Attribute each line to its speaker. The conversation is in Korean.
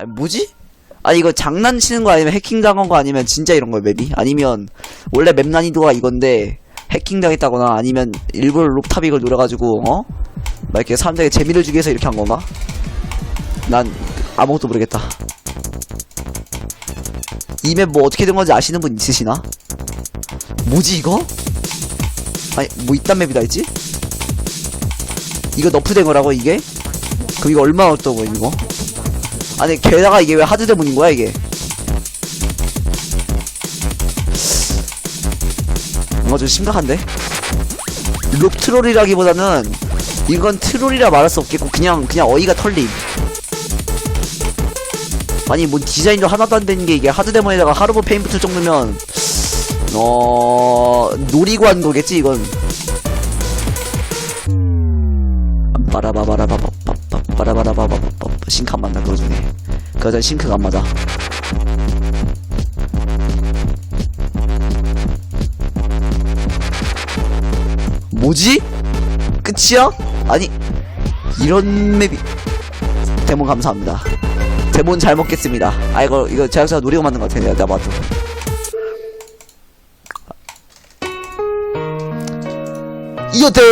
Speaker 1: 아니 뭐지? 아니 이거 장난치는 거 아니면 해킹당한 거 아니면 진짜 이런 거야 맵이? 아니면 원래 맵 난이도가 이건데 해킹당했다거나 아니면 일부러 롭탑 이걸 노려가지고 어? 막 이렇게 사람들에게 재미를 주기 위해서 이렇게 한 건가? 난 아무것도 모르겠다 이 맵 뭐 어떻게 된 건지 아시는 분 있으시나? 뭐지 이거? 아니 뭐 이딴 맵이다 했지? 이거 너프된 거라고 이게? 그럼 이거 얼마나 어떠고 이거? 아니 게다가 이게 왜 하드 대문인 거야 이게? 뭔가 좀 심각한데? 록 트롤이라기보다는 이건 트롤이라 말할 수 없겠고 그냥 그냥 어이가 털림. 아니 뭐 디자인도 하나도 안 되는 게 이게 하드 데모에다가 하르보 페인 붙을 정도면 어 놀이관 거겠지 이건. 빠라바바라바바 빠라바라바바바 싱크 안 맞나 그거 중에 그거 싱크가 안 맞아 뭐지? 끝이야? 아니 이런 맵이. 데몬 감사합니다. 데몬 잘 먹겠습니다. 아 이거 이거 제작자가 노리고 만든 것 같아 내가 봐도. 이어템